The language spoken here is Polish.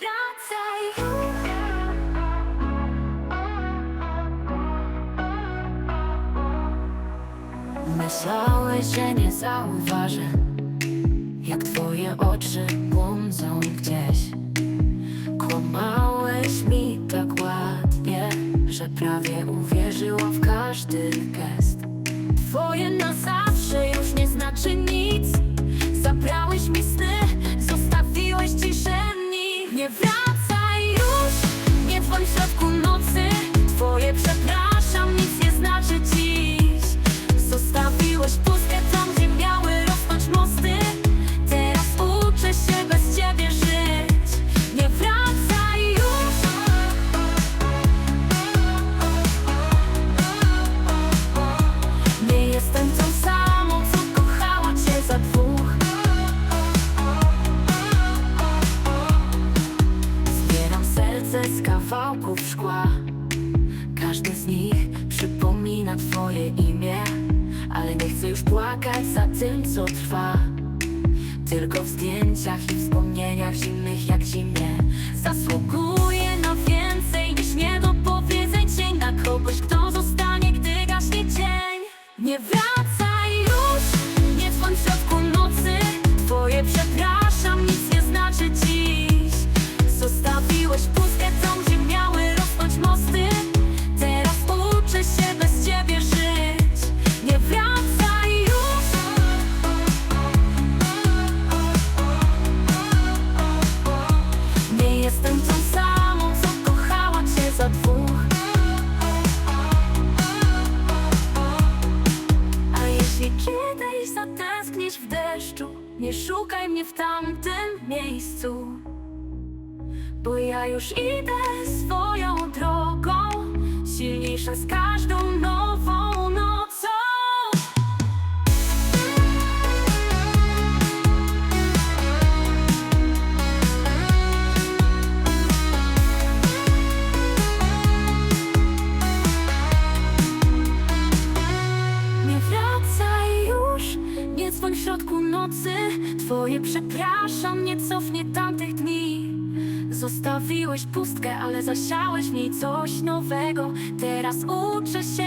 wracaj. Myślałeś, że nie zauważę Jak twoje oczy błądzą gdzieś. Kłamałeś mi tak ładnie Że prawie uwierzyłam w każdy gest. Twoje na zawsze już nie znaczy nic z kawałków szkła. Każdy z nich przypomina twoje imię Ale nie chcę już płakać za tym, co trwa. Tylko w zdjęciach i wspomnieniach zimnych jak zimnie. Zasługuję Nie szukaj mnie w tamtym miejscu Bo ja już idę swoją drogą. Silniejsza z każdą nową nocą. Nie wracaj już, nie dzwoń w środku nocy. Twoje przepraszam nie cofnie tamtych dni. Zostawiłeś pustkę, ale zasiałeś w niej coś nowego. Teraz uczę się